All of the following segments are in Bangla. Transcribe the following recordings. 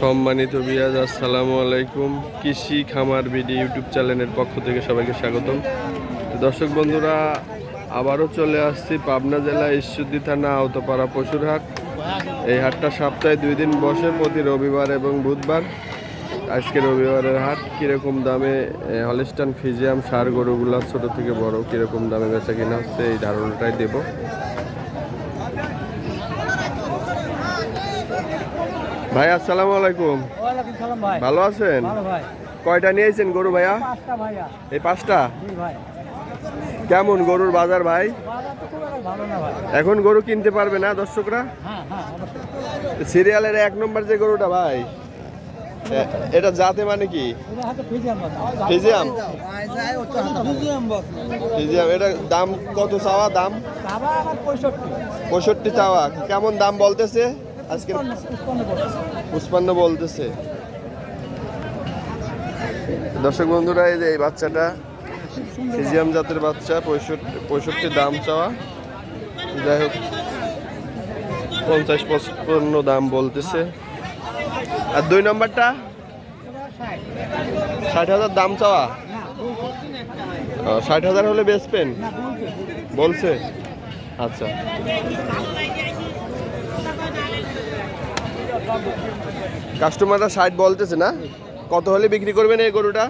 সম্মানিত বিয়াজ, আসসালামু আলাইকুম। কৃষি খামার বিডি ইউটিউব চ্যানেলের পক্ষ থেকে সবাইকে স্বাগতম। দর্শক বন্ধুরা, আবারও চলে আসছি পাবনা জেলা ঈশ্বরদী থানা আওতাপাড়া পশুরহাট। এই হাটটা সপ্তাহে দুই দিন বসে, প্রতি রবিবার এবং বুধবার। আজকে রবিবারের হাট, কীরকম দামে হলিস্টান ফিজিয়াম সার গরুগুলা ছোটো থেকে বড় কীরকম দামে বেচা কিনা হচ্ছে এই ধারণাটাই দেবো। ভাই আসসালামু আলাইকুম। ভালো আছেন? কয়টা নিয়েছেন গরু ভাইয়া? এই পাঁচটা কেমন গরুর বাজার ভাই? এখন গরু কিনতে পারবে না দর্শকরা? হ্যাঁ হ্যাঁ সিরিয়ালের এক নম্বর যে গরুটা ভাই এটা জাতে মানে কি? এটা ফিজিয়াম ফিজিয়াম? দাম কত চাওয়া? দাম? পঁয়ষট্টি চাওয়া। কেমন দাম বলতেছে? আজকে পুষ্পান্ন বলতেছে। দর্শক বন্ধুরা এই যে এই বাচ্চাটা ফিজিয়াম জাতের বাচ্চা পঁয়ষট্টি পঁয়ষট্টি দাম চাওয়া। যাই হোক পঞ্চাশ পঁচপন্ন দাম বলতেছে। আর দুই নম্বরটা? ষাট হাজার দাম চাওয়া? ষাট হাজার হলে বেচবেন? বলছে। আচ্ছা। কাস্টমাররা ষাট বলতেছে না? কত হলে বিক্রি করবেন এই গরুটা?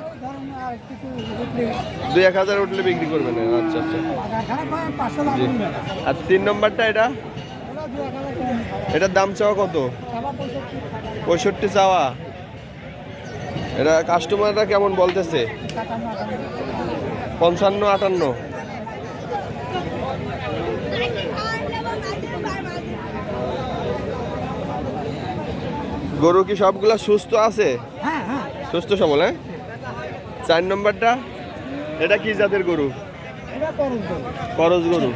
দুই এক হাজার উঠলে বিক্রি করবেন। আচ্ছা আচ্ছা। জি। আর তিন নম্বরটা এটা? এটার দাম চাওয়া কত? পঁয়ষট্টি চাওয়া। এটা কাস্টমাররা কেমন বলতেছে? পঞ্চান্ন, আটান্ন। গরু কি সবগুলা সুস্থ আছে? হ্যাঁ হ্যাঁ। সুস্থ সবল হ্যাঁ? চার নম্বরটা এটা কি জাতের গরু? করজ গরু।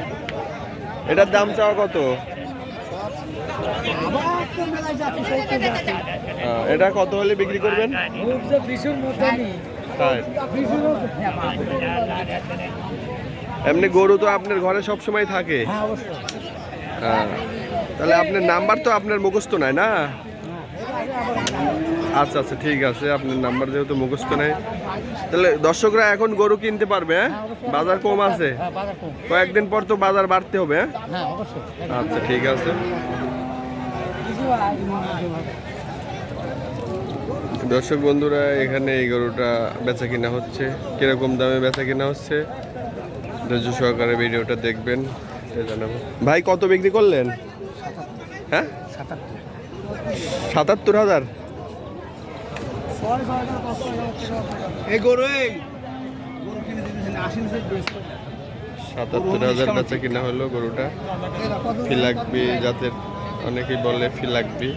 এটার দাম চাওয়া কত? আহ, এটা কত হলে বিক্রি করবেন? এমনি গরু তো আপনার ঘরে সব সময় থাকে। হ্যাঁ হ্যাঁ। তাহলে আপনার নাম্বার তো আপনার মুখস্থ নাই না হ্যাঁ এটা আগে আবার আচ্ছা আচ্ছা ঠিক আছে আপনার নাম্বার যেহেতু মুখস্থ নাই। তাহলে দর্শকরা এখন গরু কিনতে পারবে হ্যাঁ? বাজার কম আছে। হ্যাঁ কয়েকদিন পর তো বাজার বাড়তে হবে হ্যাঁ? আচ্ছা ঠিক আছে। দর্শক বন্ধুরা এখানে এই গরুটা বেচা কিনা হচ্ছে। কীরকম দামে বেচা কিনা হচ্ছে? ধৈর্য সহকারে ভিডিওটা দেখবেন। জানাব। ভাই কত বিক্রি করলেন? হ্যাঁ? সাতাত্তর। সাতাত্তর হাজার। সাতাত্তর হাজার বেচা কিনা হলো গরুটা। ফিলাকবি জাতের অনেকেই বলে ফিলাকবি।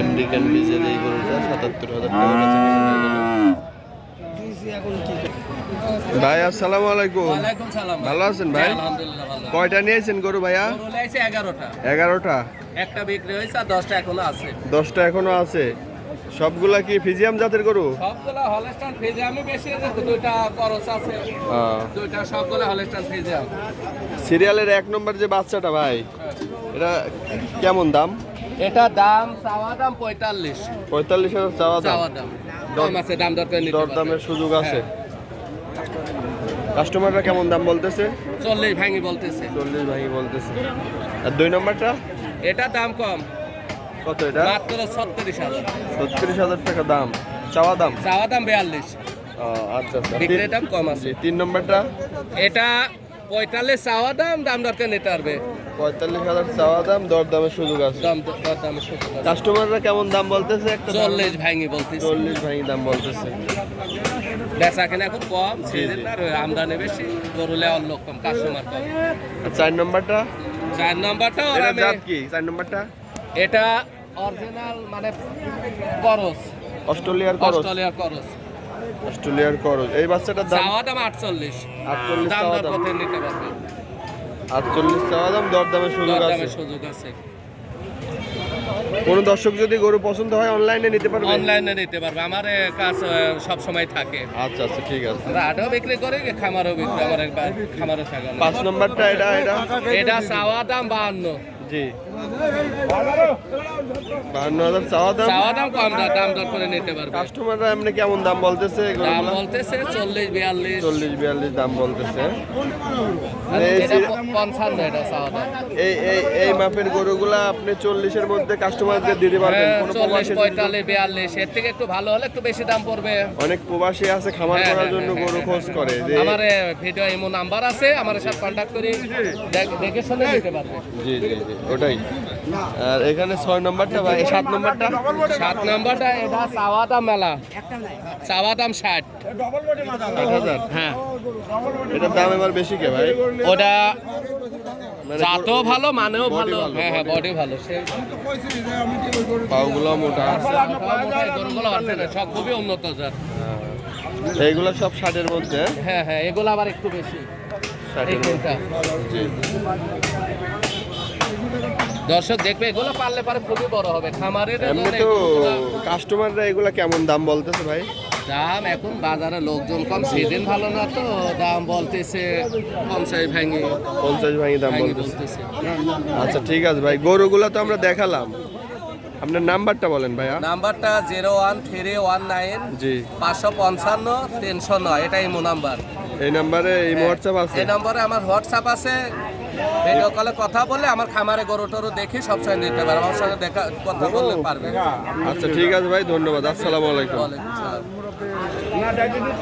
আমেরিকান বীজের এই গরুটা সাতাত্তর হাজার টাকা বেচা কিনা ভাই আসসালামু আলাইকুম। ভালো আছেন ভাই? আলহামদুলিল্লাহ ভালো কয়টা নিয়েছেন গরু ভাইয়া? এগারোটা। এগারোটা। একটা বিক্রি হয়েছে আর দশটা এখনও আছে। দশটা এখনও আছে। সবগুলা কি ফিজিয়াম জাতের গরু? সবগুলা হলস্টান ফেজে আমি বেশি দেখো দুইটা করস আছে। দুইটা সবগুলা হলস্টান ফেজে আছে সিরিয়ালের এক নম্বর যে বাচ্চাটা ভাই এটা কেমন দাম? এটা দাম চাওয়া দাম পঁয়তাল্লিশ। পঁয়তাল্লিশ হাজার চাওয়া দাম। চাওয়া দাম। দাম আছে দাম দরকার দর দামের সুযোগ আছে। কাস্টমাররা কেমন দাম বলতেছে? চল্লিশ ভাঙি বলতেছে। চল্লিশ ভাঙি বলতেছে। আর দুই নম্বরটা? এটা দাম কম। কত এটা? মাত্র ছত্রিশ হাজার। ছত্রিশ হাজার টাকা দাম। চাওয়া দাম? চাওয়া দাম বিয়াল্লিশ। আচ্ছা আচ্ছা। বিক্রির দাম কম আছে। তিন নম্বরটা? এটা পঁয়তাল্লিশ চাওয়া দাম দাম দরকার নিতে পারবে পঁয়তাল্লিশ হাজার চাওয়া দাম দর দামের সুযোগ আছে। দাম দর দামের সুযোগ। কাস্টমাররা কেমন দাম বলতেছে? একটা চল্লিশ ভাঙি বলতেছে। চল্লিশ ভাঙি দাম বলতেছে। বেচা কেনা এখন কম আর আমদানি বেশি গরু লেওয়ার লোক কম কাস্টমার কম চার নম্বরটা? চার নাম্বারটা ওর এটা জাত কি? চার নম্বরটা? এটা অরিজিনাল মানে করস। অস্ট্রেলিয়ার করস। অস্ট্রেলিয়ার করস। অস্ট্রেলিয়ার করস। এই বাচ্চাটার দাম? চাওয়া দাম আটচল্লিশ। আটচল্লিশ দাম দাম। নিতে পারবে। আটচল্লিশ চাওয়া দাম দর সুযোগ আছে। দামের সুযোগ আছে। কোনো দর্শক যদি গরু পছন্দ হয় অনলাইনে নিতে পারবে? অনলাইনে নিতে পারবে। আমার কাজ সব সময় থাকে। আচ্ছা আচ্ছা ঠিক আছে। আমরা আটও বিক্রি করি খামারও বিক্রি আমার একবার খামারও থাকে পাঁচ নম্বরটা এটা এটা? এটা চাওয়া দাম বাহান্ন। জি। বাহান্ন হাজার চাওয়া দাম? চাওয়া দাম কম দাম দাম দর করে নিতে পারবে। কাস্টমাররা এমনি কেমন দাম বলতেছে দাম বলতেছে চল্লিশ বিয়াল্লিশ। চল্লিশ বিয়াল্লিশ দাম বলতেছে। আর এই এটা যে- প- পঞ্চান্ন এটা চাওয়া দাম। এই এই এই মাপের গরুগুলা আপনি চল্লিশের মধ্যে কাস্টমারদের দিতে পারবেন হ্যাঁ, চল্লিশ প্রবাসী পঁয়তাল্লিশ বিয়াল্লিশ এর থেকে একটু ভালো হলে একটু বেশি দাম পড়বে। অনেক প্রবাসী আছে খামার হ্যাঁ, করার হ্যাঁ, জন্য গরু খোঁজ করে যে আমার ভিডিও এমন নাম্বার আছে আমার সাথে কন্ট্যাক্ট করি দেখ- শুনে নিতে পারবে। জি জি জি। ওটাই। আর এখানে ছয় নম্বরটা বা সাত নম্বরটা? সাত নম্বরটা এটা চাওয়া মেলা। চাওয়া দাম ষাট। আট হাজার? হ্যাঁ। এটার দাম এবার বেশি কে ভাই? ওটা মানে জাতও ভালো মানেও ভালো। হ্যাঁ হ্যাঁ বডি। ভালো সে পাউগুলো মোটা আছে। গরুগুলো আছে না সব খুবই উন্নত জাত। হ্যাঁ। এইগুলো সব ষাটের মধ্যে হ্যাঁ? হ্যাঁ এগুলো আবার একটু বেশি। ষাটের মধ্যে। জি। দর্শক দেখবে এগুলো পারলে পারে খুবই বড় হবে। খামারের এমনি তো কাস্টমাররা এগুলা কেমন দাম বলতেছে ভাই? দাম এখন বাজারে লোকজন কম সিজন ভালো না তো দাম বলতেছে পঞ্চাশ ভেঙে। পঞ্চাশ ভাঙি দাম বলতেছে। আচ্ছা ঠিক আছে ভাই গরুগুলা তো আমরা দেখালাম। আপনার নাম্বারটা বলেন ভাইয়া। নাম্বারটা zero one three one nine জি। পাঁচশো পঞ্চান্ন তিনশো নয় এটাই মো নাম্বার। এই নাম্বারে এই হোয়াটসঅ্যাপ আছে? এই নম্বরে আমার হোয়াটসঅ্যাপ আছে। ভিডিও কলে কথা বলে আমার খামারে গরু টরু দেখে সবসময় নিতে পারবে আমার সঙ্গে দেখা কথা বললে পারবে। আচ্ছা ঠিক আছে ভাই ধন্যবাদ। আসসালামু আলাইকুম। ওয়ালাইকুম আসসালাম।